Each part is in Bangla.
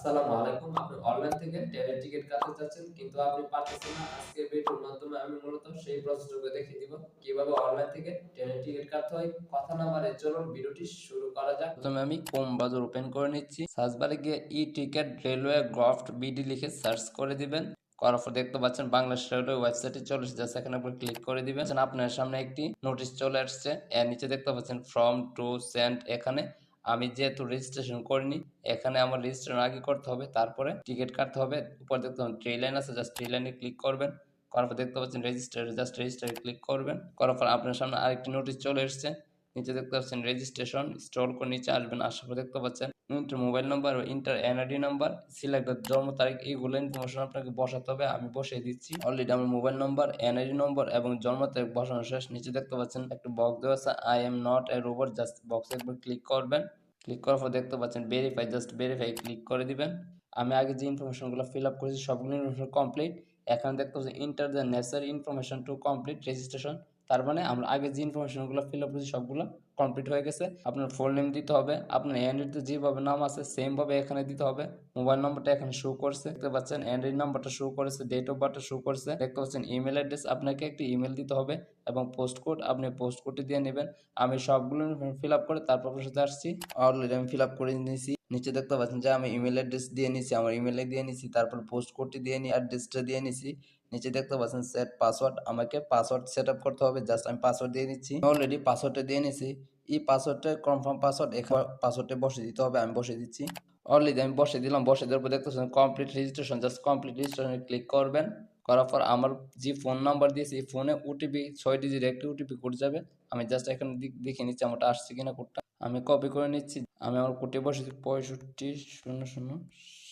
আসসালামু আলাইকুম। আপনি অনলাইন থেকে ট্রেনের টিকিট কাটতে চাচ্ছেন, কিন্তু আপনি পারতেছেন না। আজকের ভিডিওর মাধ্যমে আমি মূলত সেই প্রসেসটুকু দেখিয়ে দিব। কীভাবে অনলাইন থেকে ট্রেনের টিকিট কাটতে হয়, কথা না বাড়ে চলুন ভিডিওটি শুরু করা যাক। প্রথমে আমি কোম বাজার ওপেন করে নিচ্ছি। সার্চ বারে গিয়ে ই টিকেট রেলওয়ে গ্রাফট বিডি লিখে সার্চ করে দিবেন। করার পর দেখতে পাচ্ছেন বাংলাদেশ রেলওয়ে ওয়েবসাইটে চলে এসেছে। সেখানে উপর ক্লিক করে দিবেন। আপনার সামনে একটি নোটিশ চলে আসছে। এর নিচে দেখতে পাচ্ছেন ফ্রম টু সেন্ড এখানে আমি যেহেতু রেজিস্ট্রেশন করিনি, এখানে আমার রেজিস্ট্রেশন আগে করতে হবে, তারপরে টিকিট কাটতে হবে। উপর দেখতে পাবেন ট্রেন লাইন আছে জাস্ট ট্রেন লাইনে ক্লিক করবেন। করার পর দেখতে পাচ্ছেন রেজিস্টার জাস্ট রেজিস্টারে ক্লিক করবেন। করার পর আপনার সামনে আরেকটি নোটিশ চলে এসছে। নিচে দেখতে পাচ্ছেন রেজিস্ট্রেশন স্টল করে নিচে আসবেন, আসার পর দেখতে পাচ্ছেন mobile number enter NID number, select জন্ম তারিখ এইগুলো ইনফরমেশন আপনাকে বসাতে হবে, আমি বসিয়ে দিচ্ছি। অলরেডি আমার মোবাইল নাম্বার এনআইডি নম্বর এবং জন্ম তারিখ বসানো শেষ। নিচে দেখতে পাচ্ছেন একটা বক্স দেওয়া আছে I am not a robot just বক্সে একবার ক্লিক করবেন। ক্লিক করার পর দেখতে পাচ্ছেন ভেরিফাই জাস্ট ভেরিফাই ক্লিক করে দিবেন। আমি আগে যে ইনফরমেশনগুলো ফিল আপ করেছি, সবগুলো ইনফরমেশন কমপ্লিট এখানে দেখতে পাচ্ছেন enter the necessary information to complete registration তার মানে আমরা আগে যে ইনফরমেশনগুলো ফিল আপ করেছি সবগুলো কমপ্লিট হয়ে গেছে। আপনার ফুল নেম দিতে হবে, আপনার অ্যান্ড্রয়েডে যেভাবে নাম আছে সেমভাবে এখানে দিতে হবে। মোবাইল নম্বরটা এখানে শো করছে। দেখতে পাচ্ছেন অ্যান্ড্রয়েড নাম্বারটা শো করেছে ডেট অফ বার্থটা শো করছে। দেখতে পাচ্ছেন ইমেল অ্যাড্রেস আপনাকে একটি ইমেল দিতে হবে এবং পোস্ট কোড আপনি পোস্ট কোডটি দিয়ে নেবেন। আমি সবগুলো ফিল আপ করে তারপর সাথে আসছি। অলরেডি আমি ফিল আপ করে নিয়েছি। নিচে দেখতে পাচ্ছেন যে আমি ইমেল অ্যাড্রেস দিয়ে নিছি আমার ইমেলে দিয়ে নিছি তারপর পোস্ট কোডটি দিয়ে নিই অ্যাড্রেসটা দিয়ে নিছি নিচে দেখতে পাচ্ছেন সেট পাসওয়ার্ড আমাকে পাসওয়ার্ড সেট করতে হবে জাস্ট আমি পাসওয়ার্ড দিয়ে নিচ্ছি। অলরেডি পাসওয়ার্ডটা দিয়ে নিছি। এই পাসওয়ার্ডটা কনফার্ম পাসওয়ার্ড এখানে পাসওয়ার্ডটা বসে দিতে হবে, আমি বসে দিচ্ছি। অলরেডি আমি বসে দিলাম বসে দেওয়ার পর দেখতেছেন কমপ্লিট রেজিস্ট্রেশন জাস্ট কমপ্লিট রেজিস্ট্রেশনে ক্লিক করবেন। করার পর আমার যে ফোন নাম্বার দিয়েছি, এই ফোনে ওটিপি ছয় ডিজিট একটি ওটিপি কোড যাবে। আমি জাস্ট এখানে দেখে নিচ্ছি আমারটা আসছে কিনা কোডটা আমি কপি করে নিচ্ছি। আমি আমার কোডে বসে পঁয়ষট্টি শূন্য শূন্য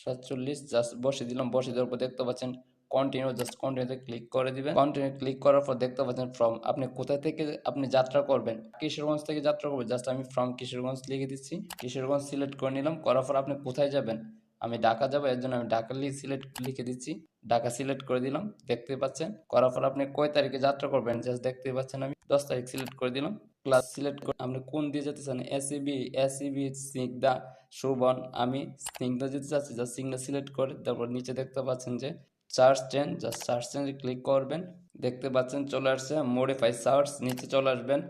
সাতচল্লিশ জাস্ট বসে দিলাম। বসে দেওয়ার পর দেখতে পাচ্ছেন কন্টিনিউ জাস্ট কন্টিনিউতে ক্লিক করে দিবেন। কন্টিনিউ ক্লিক করার পর দেখতে পাচ্ছেন ফ্রম আপনি কোথা থেকে আপনি যাত্রা করবেন? কিশোরগঞ্জ থেকে যাত্রা করবেন? জাস্ট আমি ফ্রম কিশোরগঞ্জ লিখে দিচ্ছি। কিশোরগঞ্জ সিলেক্ট করে নিলাম। করার পর আপনি কোথায় যাবেন? আমি ঢাকা যাব, এর জন্য আমি ঢাকা সিলেক্ট লিখে দিচ্ছি। ঢাকা সিলেক্ট করে দিলাম। দেখতে পাচ্ছেন? করার পর আপনি কয় তারিখে যাত্রা করবেন? জাস্ট দেখতে পাচ্ছেন আমি। দশ তারিখ সিলেক্ট করে দিলাম। ক্লাস সিলেক্ট করে আপনি কোন দিয়ে যেতে চান? এসিবি এসিবি সিগদা সুবন আমি সিংদা যেতে চাচ্ছি। জাস্ট সিংদা সিলেক্ট করে তারপর নিচে দেখতে পাচ্ছেন যে সার্চ চেঞ্জ জাস্ট সার্চ চেঞ্জে ক্লিক করবেন, দেখতে পাচ্ছেন চলে আসছে মডিফাই সার্চ নিচে চলে আসবেন,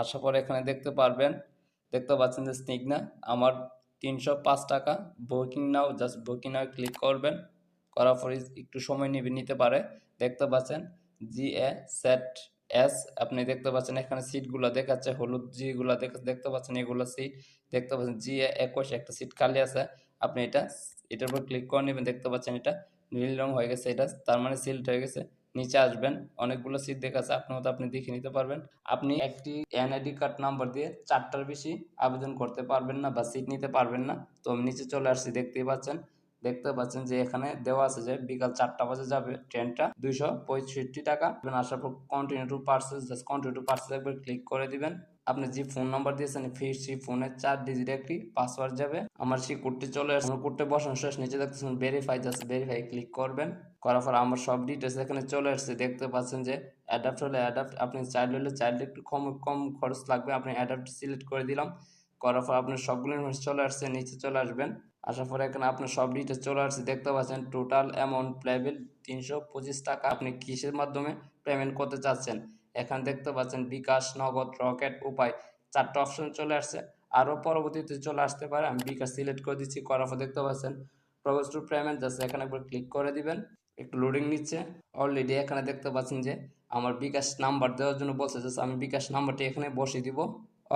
আসার পর এখানে দেখতে পারবেন, দেখতে পাচ্ছেন যে স্নিগ্না আমার তিনশো পাঁচ টাকা booking now just booking now click করবেন, করার পরে একটু সময় নিবে, নিতে পারে, দেখতে পাচ্ছেন জি এ সেট এস আপনি দেখতে পাচ্ছেন এখানে সিটগুলো দেখাচ্ছে, হলুদ যেগুলো দেখতে পাচ্ছেন এগুলো সিট দেখতে পাচ্ছেন জি এ একুশ, একটা সিট খালি আছে আপনি এটা, এটার উপর ক্লিক করে নেবেন, দেখতে পাচ্ছেন এটা নীল রং হয়ে গেছে, এটা তার মানে সিল্ড হয়ে গেছে। নিচে আসবেন, অনেকগুলো সিট দেখা আছে আপনার মতো আপনি দেখে নিতে পারবেন। আপনি একটি এনআইডি কার্ড নাম্বার দিয়ে চারটার বেশি আবেদন করতে পারবেন না বা সিট নিতে পারবেন না। তো আমি নিচে চলে আসছি, দেখতেই পাচ্ছেন, দেখতে পাচ্ছেন যে এখানে দেওয়া আছে যে বিকাল চারটা বাজে যাবে ট্রেনটা দুইশো পঁয়ষট্টি টাকা। আসার পর continue to purchase just continue to purchase একবার ক্লিক করে দিবেন। আপনি যে ফোন নাম্বার দিয়েছেন ফির সেই ফোনের চার ডিজিট একটি পাসওয়ার্ড যাবে। আমার সেই কোডটি চলে আসে আমার কোডটা বসানো শেষ নিচে দেখতেছেন ভেরিফাই জাস্ট ভেরিফাই ক্লিক করবেন। করার পর আমার সব ডিটেলস এখানে চলে আসছে। দেখতে পাচ্ছেন যে অ্যাডাপ্ট হলে অ্যাডাপ্ট আপনি চাইল্ড হলে চাইল্ড একটু কম কম খরচ লাগবে। আপনি অ্যাডাপ্ট সিলেক্ট করে দিলাম। করার পর আপনার সবগুলো চলে আসছে, নিচে চলে আসবেন। আসার পরে এখানে আপনার সব ডিটেলস চলে আসছে। দেখতে পাচ্ছেন টোটাল অ্যামাউন্ট প্লেবেল তিনশো পঁচিশ টাকা। আপনি কিসের মাধ্যমে পেমেন্ট করতে চাচ্ছেন? এখানে দেখতে পাচ্ছেন বিকাশ, নগদ, রকেট, উপায় চারটা অপশন চলে আসছে। আরও পরবর্তীতে চলে আসতে পারে। আমি বিকাশ সিলেক্ট করে দিচ্ছি, করার পর দেখতে পাচ্ছেন প্রবেশ টু পেমেন্ট জাস্ট এখানে একবার ক্লিক করে দিবেন, একটু লোডিং নিচ্ছে। অলরেডি এখানে দেখতে পাচ্ছেন যে আমার বিকাশ নাম্বার দেওয়ার জন্য বলছে জাস্ট আমি বিকাশ নাম্বারটি এখানে বসিয়ে দিব।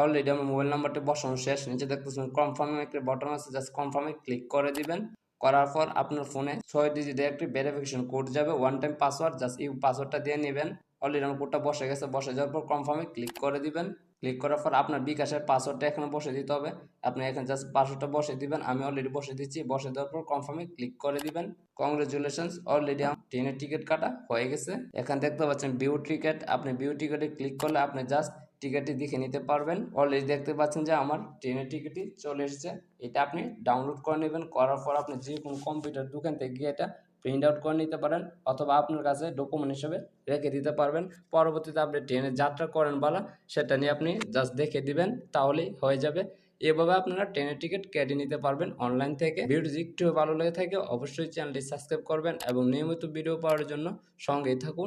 অলরেডি আমার মোবাইল নাম্বারটি বসানো শেষ। নিচে দেখতেছেন কনফার্মে একটি বটন আছে জাস্ট কনফার্মে ক্লিক করে দিবেন। করার পর আপনার ফোনে ছয় ডিজিটের একটি ভেরিফিকেশন কোড যাবে। ওয়ান টাইম পাসওয়ার্ড জাস্ট এই পাসওয়ার্ডটা দিয়ে নেবেন। অলরেডি আমার কোডটা বসে গেছে। বসে যাওয়ার পর কনফার্মে ক্লিক করে দিবেন। ক্লিক করার পর আপনার বিকাশের পাসওয়ার্ডটা এখানে বসে দিতে হবে। আপনি এখানে জাস্ট পাসওয়ার্ডটা বসে দিবেন। আমি অলরেডি বসে দিচ্ছি। বসে দেওয়ার পর কনফার্মে ক্লিক করে দিবেন। কংগ্রেচুলেশনস অলরেডি আমার ট্রেনের টিকিট কাটা হয়ে গেছে। এখানে দেখতে পাচ্ছেন বিউ টিকিট আপনি বিউ টিকিটে ক্লিক করলে আপনি জাস্ট টিকিটটি দেখে নিতে পারবেন। অলরেডি দেখতে পাচ্ছেন যে আমার ট্রেনের টিকিটটি চলে এসেছে। এটা আপনি ডাউনলোড করে নেবেন। করার পর আপনি যে কোনো কম্পিউটার দোকান থেকে গিয়ে এটা প্রিন্ট আউট করে নিতে পারেন অথবা আপনার কাছে ডকুমেন্ট হিসেবে রেখে দিতে পারবেন। পরবর্তীতে আপনি ট্রেনে যাত্রা করেন বলা, সেটা নিয়ে আপনি জাস্ট দেখে দিবেন, তাহলেই হয়ে যাবে। এভাবে আপনারা ট্রেনের টিকিট কেটে নিতে পারবেন অনলাইন থেকে। ভিডিওটি একটু ভালো লেগে থাকে, অবশ্যই চ্যানেলটি সাবস্ক্রাইব করবেন এবং নিয়মিত ভিডিও পাওয়ার জন্য সঙ্গেই থাকুন।